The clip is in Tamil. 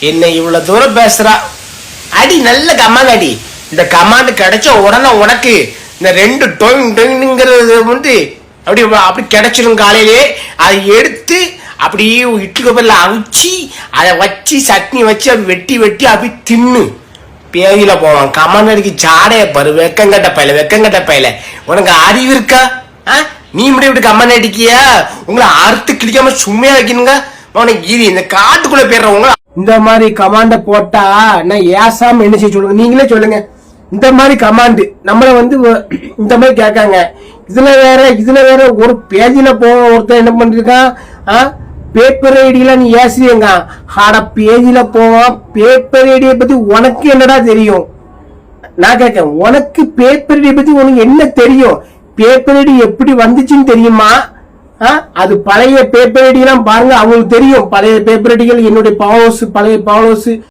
என்ன இவ்வளவு தூரம் பேசுறா? அடி நல்ல கமாண்ட் அடி. இந்த கமாண்ட் கிடைச்ச உடனே உனக்கு இந்த ரெண்டு டொயின் டொயின்ங்கிறது வந்து அப்படி அப்படி கிடைச்சிடும் காலையிலே. அதை எடுத்து அப்படியே இட்லி கப்பலில் அவிச்சு அதை வச்சு சட்னி வச்சு அப்படி வெட்டி வெட்டி அப்படி தின்னு. பேயில போவான். கமாண்ட் அடிக்கு ஜாடையை பாரு வெக்கங்கட்ட பையில வெக்கங்கட்ட பையில. உனக்கு அறிவு இருக்கா? ஆ? நீ மட்டும் இப்படி கமாண்ட் அடிக்கியா உங்களை அறுத்து கிழிக்காம சும்மையா வைக்கணுங்க? உனக்கு இது இந்த காட்டுக்குள்ளே போயிடுறவங்க இந்த மாதிரி கமாண்ட போட்டா நான் ஏசாம என்ன செய்ய சொல்லுங்க? நீங்களே சொல்லுங்க. இந்த மாதிரி கமாண்டு நம்மள வந்து இந்த மாதிரி கேட்காங்க. இதுல வேற இதுல வேற ஒரு பேஜ்ல போக ஒருத்தன் என்ன பண்ணிருக்கான்? ஆ? பேப்பர் ஐடியெல்லாம் நீ ஏசுவீங்க ஆட பேஜ்ல போவான் பேப்பர் ஐடியை பத்தி உனக்கு என்னடா தெரியும்? நான் கேட்கேன் உனக்கு பேப்பர் ஐடியை பத்தி உனக்கு என்ன தெரியும்? பேப்பர் ஐடி எப்படி வந்துச்சுன்னு தெரியுமா? அது பழைய பேப்பர் ஐடி எல்லாம் பாருங்க அவங்களுக்கு தெரியும். பழைய பேப்பர் ஐடிகள் என்னுடைய பாவோஸ் பழைய பாவோஸ்